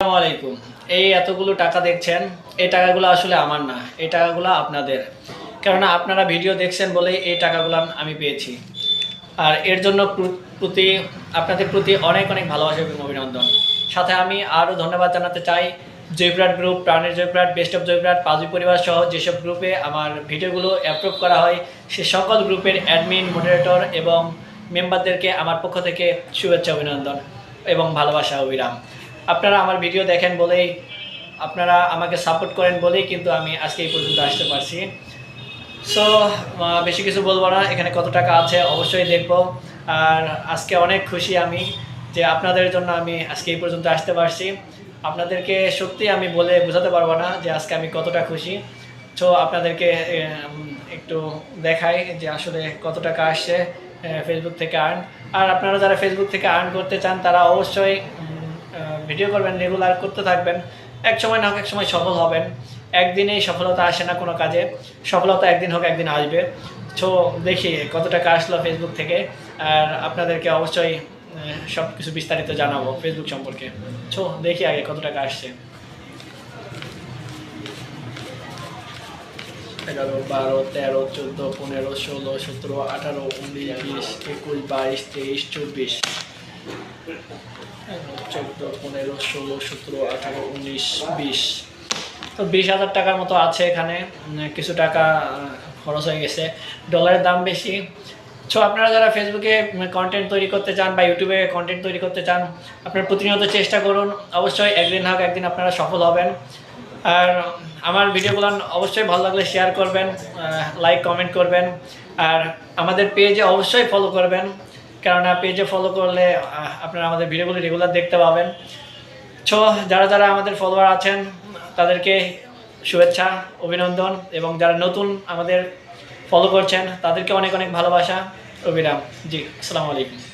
আসসালামু এই এতগুলো টাকা দেখছেন, এই টাকাগুলো আসলে আমার না, এই টাকাগুলো আপনাদের। কেননা আপনারা ভিডিও দেখছেন বলেই এই টাকাগুলো আমি পেয়েছি। আর এর জন্য প্র- প্রতি, আপনাদের প্রতি অনেক অনেক ভালোবাসা এবং অভিনন্দন। সাথে আমি আরও ধন্যবাদ জানাতে চাই গ্রুপ, প্রাণের বেস্ট অফ পাঁচই পরিবার সহ যেসব গ্রুপে আমার ভিডিওগুলো অ্যাপ্রুভ করা হয়, সে সকল গ্রুপের অ্যাডমিন মডারেটর এবং মেম্বারদেরকে আমার পক্ষ থেকে শুভেচ্ছা, অভিনন্দন এবং ভালোবাসা, অবিরাম। আপনারা আমার ভিডিও দেখেন বলেই, আপনারা আমাকে সাপোর্ট করেন বলেই কিন্তু আমি আজকে এই পর্যন্ত আসতে পারছি। সো বেশি কিছু বলব না, এখানে কত টাকা আছে অবশ্যই দেখব। আর আজকে অনেক খুশি আমি যে আপনাদের জন্য আমি আজকে এই পর্যন্ত আসতে পারছি। আপনাদেরকে সত্যি আমি বলে বোঝাতে পারব না যে আজকে আমি কতটা খুশি। সো আপনাদেরকে একটু দেখাই যে আসলে কত টাকা আসছে ফেসবুক থেকে আর্ন আর আপনারা যারা ফেসবুক থেকে আর্ন করতে চান, তারা অবশ্যই ভিডিও করবেন, রেগুলার করতে থাকবেন। এক সময় না হোক, এক সময় সফল হবেন। একদিনেই সফলতা আসে না কোনো কাজে। সফলতা একদিন হোক, একদিন আসবে। তো দেখি কত টাকা আসলো ফেসবুক থেকে। আর আপনাদেরকে অবশ্যই সব কিছু বিস্তারিত জানাব ফেসবুক সম্পর্কে। তো দেখি আগে কত টাকা আসছে। এগারো, বারো, তেরো, চোদ্দ, পনেরো, ষোলো, সতেরো, আঠারো, উনিশ, বিশ, একুশ, বাইশ, তেইশ, চব্বিশ। চোদ্দ, পনেরো, ষোলো, সতেরো, আঠারো, উনিশ, বিশ। তো বিশ হাজার টাকার মতো আছে এখানে। কিছু টাকা খরচ হয়ে গেছে। ডলারের দাম বেশি। সো আপনারা যারা ফেসবুকে কন্টেন্ট তৈরি করতে চান বা ইউটিউবে কন্টেন্ট তৈরি করতে চান, আপনারা প্রতিনিয়ত চেষ্টা করুন। অবশ্যই একদিন হোক, একদিন আপনারা সফল হবেন। আর আমার ভিডিওগুলো অবশ্যই ভালো লাগলে শেয়ার করবেন লাইক কমেন্ট করবেন। আর আমাদের পেজে অবশ্যই ফলো করবেন। কেননা পেজে ফলো করলে আপনারা আমাদের ভিডিওগুলি রেগুলার দেখতে পাবেন। সো যারা যারা আমাদের ফলোয়ার আছেন, তাদেরকে শুভেচ্ছা, অভিনন্দন, এবং যারা নতুন আমাদের ফলো করছেন, তাদেরকে অনেক অনেক ভালোবাসা। অভিরাম, জি, আসসালামু আলাইকুম।